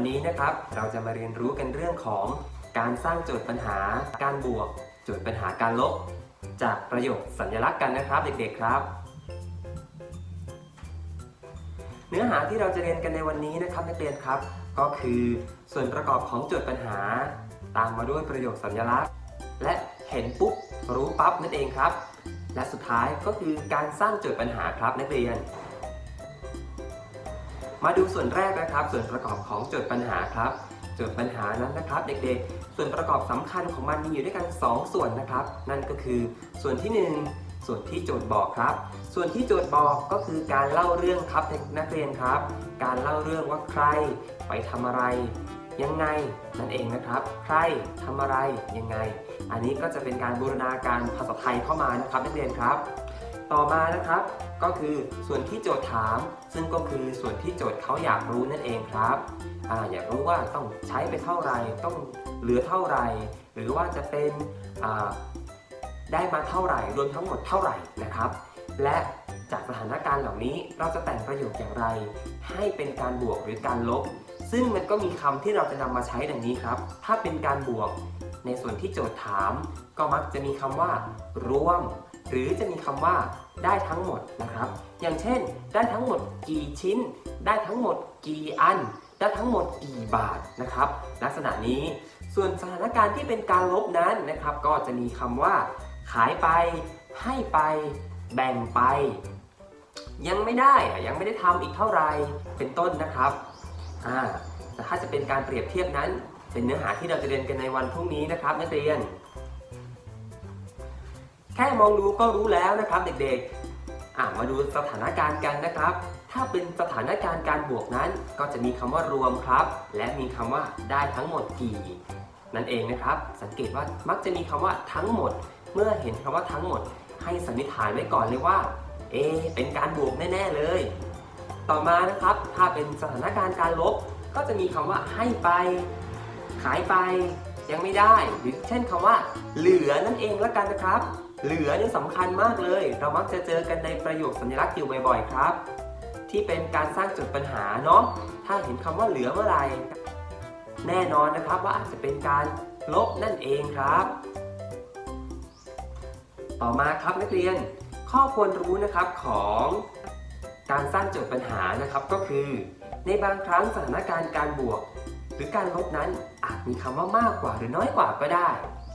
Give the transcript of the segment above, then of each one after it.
วันนี้นะครับ เราจะมาเรียนรู้กันเรื่องของการสร้างโจทย์ปัญหา การบวก โจทย์ปัญหาการลบ จากประโยคสัญลักษณ์กันนะครับเด็กๆครับ เนื้อหาที่เราจะเรียนกันในวันนี้นะครับนักเรียนครับ ก็คือส่วนประกอบของโจทย์ปัญหา ตามมาด้วยประโยคสัญลักษณ์ และเห็นปุ๊บรู้ปั๊บนั่นเองครับ และสุดท้ายก็คือการสร้างโจทย์ปัญหาครับนักเรียน มาดูส่วนแรกนะครับ ส่วนประกอบของโจทย์ปัญหาครับโจทย์ปัญหานั้นนะครับ เด็กๆ ส่วนประกอบสำคัญของมันมีอยู่ด้วยกัน 2 ส่วนนะครับ นั่นก็คือส่วนที่ 1 ส่วนที่โจทย์บอกครับ ส่วนที่โจทย์บอกก็คือการเล่าเรื่องครับนักเรียนครับ การเล่าเรื่องว่าใครไปทำอะไร ยังไงนั่นเองนะครับ ใครทำอะไรยังไง อันนี้ก็จะเป็นการบูรณาการภาษาไทยเข้ามานะครับนักเรียนครับ ต่อมานะครับ ก็คือส่วนที่โจทย์ถาม ซึ่งก็คือส่วนที่โจทย์เขาอยากรู้นั่นเองครับออยากรู้ว่าต้องใช้ไปเท่าไหร่ต้องเหลือเท่าไหร่ หรือว่าจะเป็นได้มาเท่าไหร่รวมทั้งหมดเท่าไหร่นะครับ และจากสถานการณ์เหล่านี้เราจะแต่งประโยคอย่างไร ให้เป็นการบวกหรือการลบ ซึ่งมันก็มีคำที่เราจะนำมาใช้ดังนี้ครับ ถ้าเป็นการบวก ในส่วนที่โจทย์ถาม ก็มักจะมีคำว่า ร่วม หรือจะมีคำว่าได้ทั้งหมดนะครับ อย่างเช่น ได้ทั้งหมดกี่ชิ้น ได้ทั้งหมดกี่อัน ได้ทั้งหมดกี่บาทนะครับ ลักษณะนี้ ส่วนสถานการณ์ที่เป็นการลบนั้นนะครับ ก็จะมีคำว่า ขายไป ให้ไป แบ่งไป ยังไม่ได้ยังไม่ได้ทำอีกเท่าไหร่เป็นต้นนะครับอ่าแต่ถ้าจะเป็นการเปรียบเทียบนั้น เป็นเนื้อหาที่เราจะเรียนกันในวันพรุ่งนี้นะครับนักเรียน แค่มองดูก็รู้แล้วนะครับเด็กๆ อ่ามาดูสถานการณ์กันนะครับ ถ้าเป็นสถานการณ์การบวกนั้น ก็จะมีคำว่ารวมครับ และมีคำว่าได้ทั้งหมดกี่นั่นเองนะครับ สังเกตว่ามักจะมีคำว่าทั้งหมด เมื่อเห็นคำว่าทั้งหมด ให้สันนิษฐานไว้ก่อนเลยว่า เอ เป็นการบวกแน่ ๆ เลย ต่อมานะครับ ถ้าเป็นสถานการณ์การลบ ก็จะมีคำว่าให้ไป ขายไป ยังไม่ได้ หรือเช่นคำว่า เหลือนั่นเองละกันนะครับ เหลือนี่สำคัญมากเลย เรามักจะเจอกันในประโยคสัญลักษณ์อยู่บ่อยๆครับ ที่เป็นการสร้างจุดปัญหาเนาะถ้าเห็นคำว่าเหลือเมื่อไหร่แน่นอนนะครับว่าอาจจะเป็นการลบนั่นเองครับ ต่อมาครับนักเรียน ข้อควรรู้นะครับของการสร้างโจทย์ปัญหานะครับก็คือ ในบางครั้งสถานการณ์การบวก หรือการลบนั้นอาจมีคำว่ามากกว่าหรือน้อยกว่าก็ได้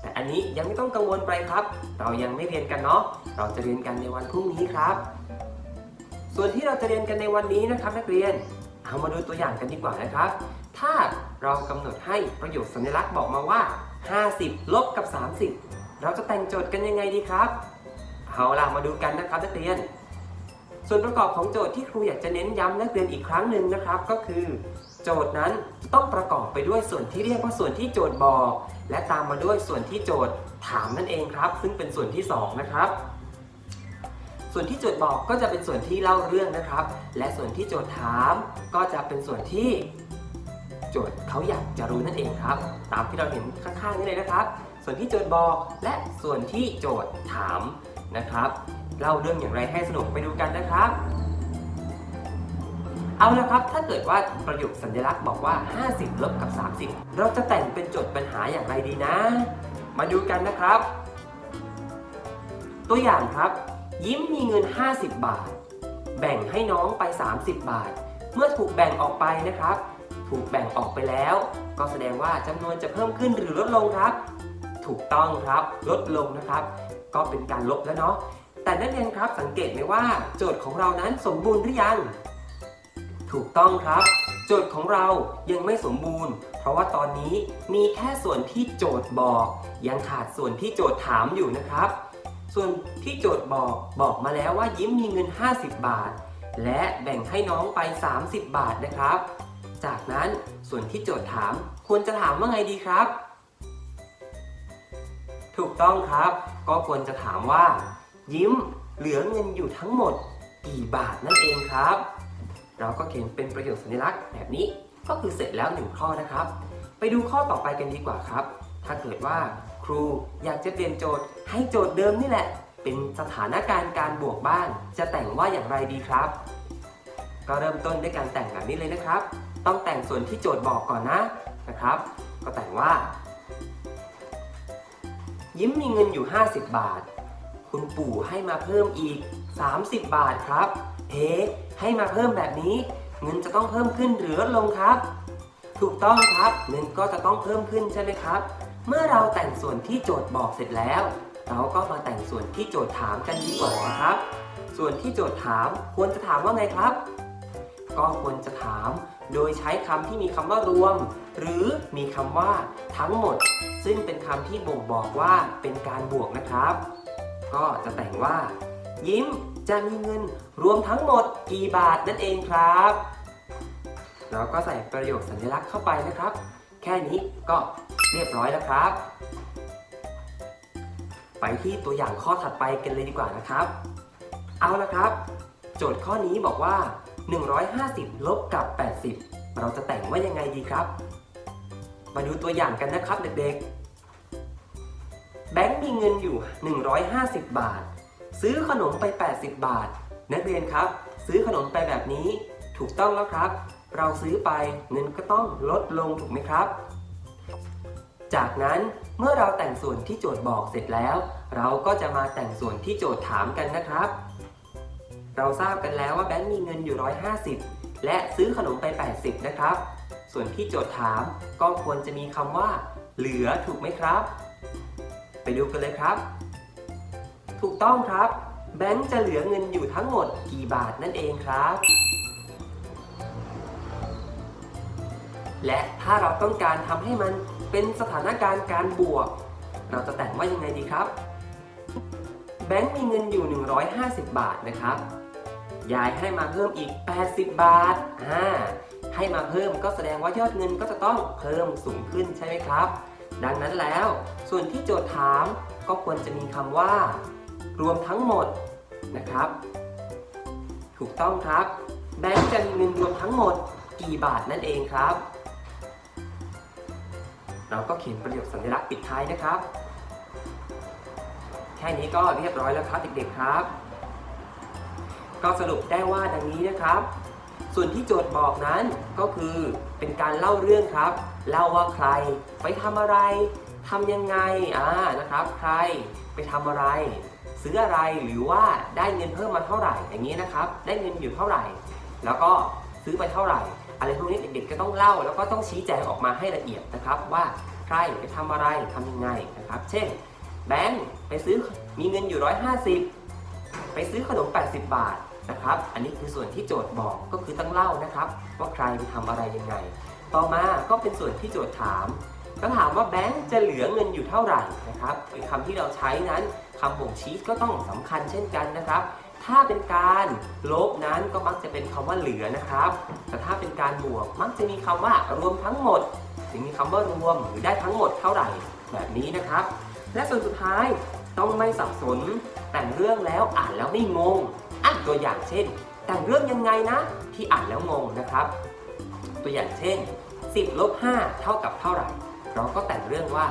แต่อันนี้ยังไม่ต้องกังวลไปครับ เรายังไม่เรียนกันเนาะ เราจะเรียนกันในวันพรุ่งนี้ครับ ส่วนที่เราจะเรียนกันในวันนี้นะครับนักเรียน เอามาดูตัวอย่างกันดีกว่านะครับ ถ้าเรากำหนดให้ประโยคสัญลักษณ์บอกมาว่า 50 ลบกับ 30 เราจะแต่งโจทย์กันยังไงดีครับ เอาล่ะมาดูกันนะครับนักเรียน ส่วนประกอบของโจทย์ที่ครูอยากจะเน้นย้ำนักเรียนอีกครั้งหนึ่งนะครับ ก็คือ โจทย์นั้นต้องประกอบไปด้วยส่วนที่เรียกว่าส่วนที่โจทย์บอก และตามมาด้วยส่วนที่โจทย์ถามนั่นเองครับ ซึ่งเป็นส่วนที่สองนะครับ ส่วนที่โจทย์บอกก็จะเป็นส่วนที่เล่าเรื่องนะครับ และส่วนที่โจทย์ถามก็จะเป็นส่วนที่โจทย์เขาอยากจะรู้นั่นเองครับ ตามที่เราเห็นข้างๆนี้เลยนะครับ ส่วนที่โจทย์บอกและส่วนที่โจทย์ถามนะครับเล่าเรื่องอย่างไรให้สนุกไปดูกันนะครับ เอาละครับ ถ้าเกิดว่าประโยคสัญลักษณ์บอกว่า 50ลบกับ 30 เราจะแต่งเป็นโจทย์ปัญหาอย่างไรดีนะ มาดูกันนะครับ ตัวอย่างครับ ยิ้มมีเงิน 50 บาท แบ่งให้น้องไป 30 บาท เมื่อถูกแบ่งออกไปนะครับ ถูกแบ่งออกไปแล้ว ก็แสดงว่าจำนวนจะเพิ่มขึ้นหรือลดลงครับ ถูกต้องครับลดลงนะครับ ก็เป็นการลบแล้วเนาะแต่นักเรียนครับสังเกตไหมว่า โจทย์ของเรานั้นสมบูรณ์หรือยัง ถูกต้องครับ โจทย์ของเรายังไม่สมบูรณ์ เพราะว่าตอนนี้มีแค่ส่วนที่โจทย์บอก ยังขาดส่วนที่โจทย์ถามอยู่นะครับ ส่วนที่โจทย์บอกบอกมาแล้วว่ายิ้มมีเงิน 50 บาท และแบ่งให้น้องไป 30 บาทนะครับ จากนั้นส่วนที่โจทย์ถามควรจะถามว่าไงดีครับ ถูกต้องครับ ก็ควรจะถามว่า ยิ้มเหลือเงินอยู่ทั้งหมดกี่บาทนั่นเองครับ เราก็เขียนเป็นประโยคสัญลักษณ์แบบนี้ก็คือเสร็จแล้วหนึ่งข้อนะครับ ไปดูข้อต่อไปกันดีกว่าครับ ถ้าเกิดว่าครูอยากจะเปลี่ยนโจทย์ให้โจทย์เดิมนี่แหละ เป็นสถานการณ์การบวกบ้าง จะแต่งว่าอย่างไรดีครับ ก็เริ่มต้นด้วยการแต่งแบบนี้เลยนะครับ ต้องแต่งส่วนที่โจทย์บอกก่อนนะนะครับ ก็แต่งว่า ยิ้มมีเงินอยู่ 50 บาท คุณปู่ให้มาเพิ่มอีก 30 บาทครับ เอ๊ะให้มาเพิ่มแบบนี้เงินจะต้องเพิ่มขึ้นหรือลดลงครับ ถูกต้องครับเงินก็จะต้องเพิ่มขึ้นใช่ไหมครับ เมื่อเราแต่งส่วนที่โจทย์บอกเสร็จแล้ว เราก็มาแต่งส่วนที่โจทย์ถามกันดีกว่านะครับ ส่วนที่โจทย์ถามควรจะถามว่าไงครับ ก็ควรจะถาม โดยใช้คำที่มีคำว่ารวม หรือมีคำว่า ทั้งหมด ซึ่งเป็นคำที่บ่งบอกว่าเป็นการบวกนะครับ ก็จะแต่งว่า ยิ้ม จะมีเงินรวมทั้งหมดกี่บาทนั่นเองครับ เราก็ใส่ประโยคสัญลักษณ์เข้าไปนะครับ แค่นี้ก็เรียบร้อยแล้วครับ ไปที่ตัวอย่างข้อถัดไปกันเลยดีกว่านะครับ เอาละครับ โจทย์ข้อนี้บอกว่า 150 ลบกับ 80 เราจะแต่งว่ายังไงดีครับ มาดูตัวอย่างกันนะครับเด็กๆแบงค์มีเงินอยู่ 150 บาท ซื้อขนมไป 80 บาท นักเรียนครับ ซื้อขนมไปแบบนี้ ถูกต้องแล้วครับ เราซื้อไปเงินก็ต้องลดลงถูกไหมครับ จากนั้นเมื่อเราแต่งส่วนที่โจทย์บอกเสร็จแล้ว เราก็จะมาแต่งส่วนที่โจทย์ถามกันนะครับ เราทราบกันแล้วว่าแบงค์มีเงินอยู่ 150 และซื้อขนมไป 80 นะครับ ส่วนที่โจทย์ถามก็ควรจะมีคำว่า เหลือถูกไหมครับ ไปดูกันเลยครับ ถูกต้องครับ แบงค์จะเหลือเงินอยู่ทั้งหมดกี่บาทนั่นเองครับ และถ้าเราต้องการทำให้มันเป็นสถานการณ์การบวก เราจะแต่งว่ายังไงดีครับ แบงค์มีเงินอยู่ 150 บาทนะครับ ยายให้มาเพิ่มอีก 80 บาทอ่าให้มาเพิ่มก็แสดงว่ายอดเงินก็จะต้องเพิ่มสูงขึ้นใช่ไหมครับ ดังนั้นแล้ว ส่วนที่โจทย์ถามก็ควรจะมีคำว่า รวมทั้งหมดนะครับ ถูกต้องครับ แบงค์จะมีเงินรวมทั้งหมดกี่บาทนั่นเองครับ เราก็เขียนประโยคสัญลักษณ์ปิดท้ายนะครับ แค่นี้ก็เรียบร้อยแล้วครับเด็กๆครับ ก็สรุปได้ว่าดังนี้นะครับ ส่วนที่โจทย์บอกนั้นก็คือเป็นการเล่าเรื่องครับ เล่าว่าใครไปทำอะไรทำยังไงอ่านะครับ ใครไปทำอะไร ซื้ออะไรหรือว่าได้เงินเพิ่มมาเท่าไหร่อย่างนี้นะครับ ได้เงินอยู่เท่าไหร่ แล้วก็ซื้อไปเท่าไหร่ อะไรพวกนี้เด็กๆก็ต้องเล่า แล้วก็ต้องชี้แจงออกมาให้ละเอียดนะครับ ว่าใครไปทำอะไรทำยังไงนะครับ เช่น แบงค์ไปซื้อมีเงินอยู่ 150 ไปซื้อขนม 80 บาทนะครับ อันนี้คือส่วนที่โจทย์บอกก็คือต้องเล่านะครับ ว่าใครไปทำอะไรยังไง ต่อมาก็เป็นส่วนที่โจทย์ถามก็ถามว่าแบงค์จะเหลือเงินอยู่เท่าไหร่นะครับคำที่เราใช้นั้น คำบ่งชี้ก็ต้องสำคัญเช่นกันนะครับ ถ้าเป็นการลบนั้นก็มักจะเป็นคำว่าเหลือนะครับ แต่ถ้าเป็นการบวกมักจะมีคำว่ารวมทั้งหมดถึงมีคำว่ารวมหรือได้ทั้งหมดเท่าไหร่แบบนี้นะครับ และส่วนสุดท้ายต้องไม่สับสน แต่งเรื่องแล้วอ่านแล้วไม่งงอะตัวอย่างเช่น แต่งเรื่องยังไงนะ ที่อ่านแล้วงงนะครับ ตัวอย่างเช่น 10ลบ5เท่ากับเท่าไหร่ เราก็แต่งเรื่องว่า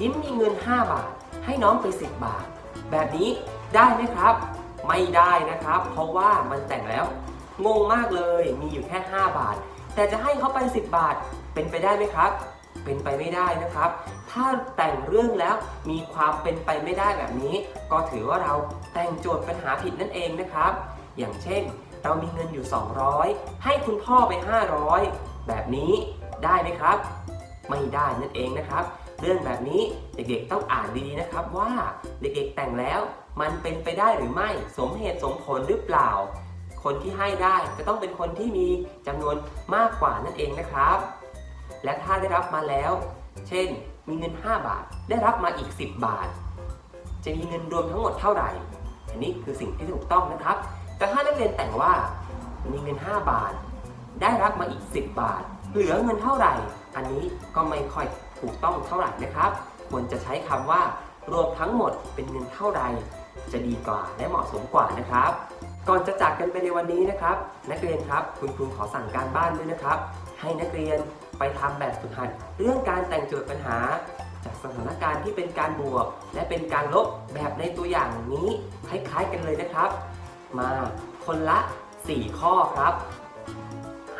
ยิ้มมีเงิน 5 บาท ให้น้องไป 10 บาท แบบนี้ได้ไหมครับ ไม่ได้นะครับ เพราะว่ามันแต่งแล้วงงมากเลยมีอยู่แค่ 5 บาท แต่จะให้เขาไป 10 บาท เป็นไปได้ไหมครับ เป็นไปไม่ได้นะครับ ถ้าแต่งเรื่องแล้วมีความเป็นไปไม่ได้แบบนี้ ก็ถือว่าเราแต่งโจทย์ปัญหาผิดนั่นเองนะครับ อย่างเช่น เรามีเงินอยู่ 200 ให้คุณพ่อไป 500 แบบนี้ได้ไหมครับ ไม่ได้นั่นเองนะครับ เรื่องแบบนี้เด็กๆต้องอ่านดีๆนะครับว่าเด็กๆแต่งแล้ว มันเป็นไปได้หรือไม่สมเหตุสมผลหรือเปล่า คนที่ให้ได้จะต้องเป็นคนที่มีจำนวนมากกว่านั่นเองนะครับ และถ้าได้รับมาแล้ว เช่น มีเงิน 5 บาท ได้รับมาอีก 10 บาท จะมีเงินรวมทั้งหมดเท่าไหร่ อันนี้คือสิ่งที่ถูกต้องนะครับ แต่ถ้านักเรียนแต่งว่ามีเงิน 5 บาท ได้รับมาอีก 10 บาท เหลือเงินเท่าไหร่ อันนี้ก็ไม่ค่อย ถูกต้องเท่าไหร่นะครับ ควรจะใช้คำว่ารวมทั้งหมดเป็นเงินเท่าไหร่จะดีกว่าและเหมาะสมกว่านะครับ ก่อนจะจากกันไปในวันนี้นะครับ นักเรียนครับคุณครูขอสั่งการบ้านด้วยนะครับ ให้นักเรียนไปทำแบบฝึกหัด เรื่องการแต่งโจทย์ปัญหา จากสถานการณ์ที่เป็นการบวก และเป็นการลบแบบในตัวอย่างนี้คล้ายๆกันเลยนะครับ มาคนละ 4 ข้อครับ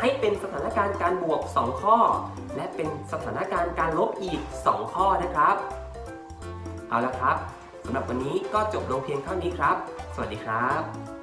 ให้เป็นสถานการณ์การบวก 2 ข้อ และเป็นสถานการณ์การลบอีก 2 ข้อนะครับ เอาละครับสำหรับวันนี้ก็จบลงเพียงเท่านี้ครับ สวัสดีครับ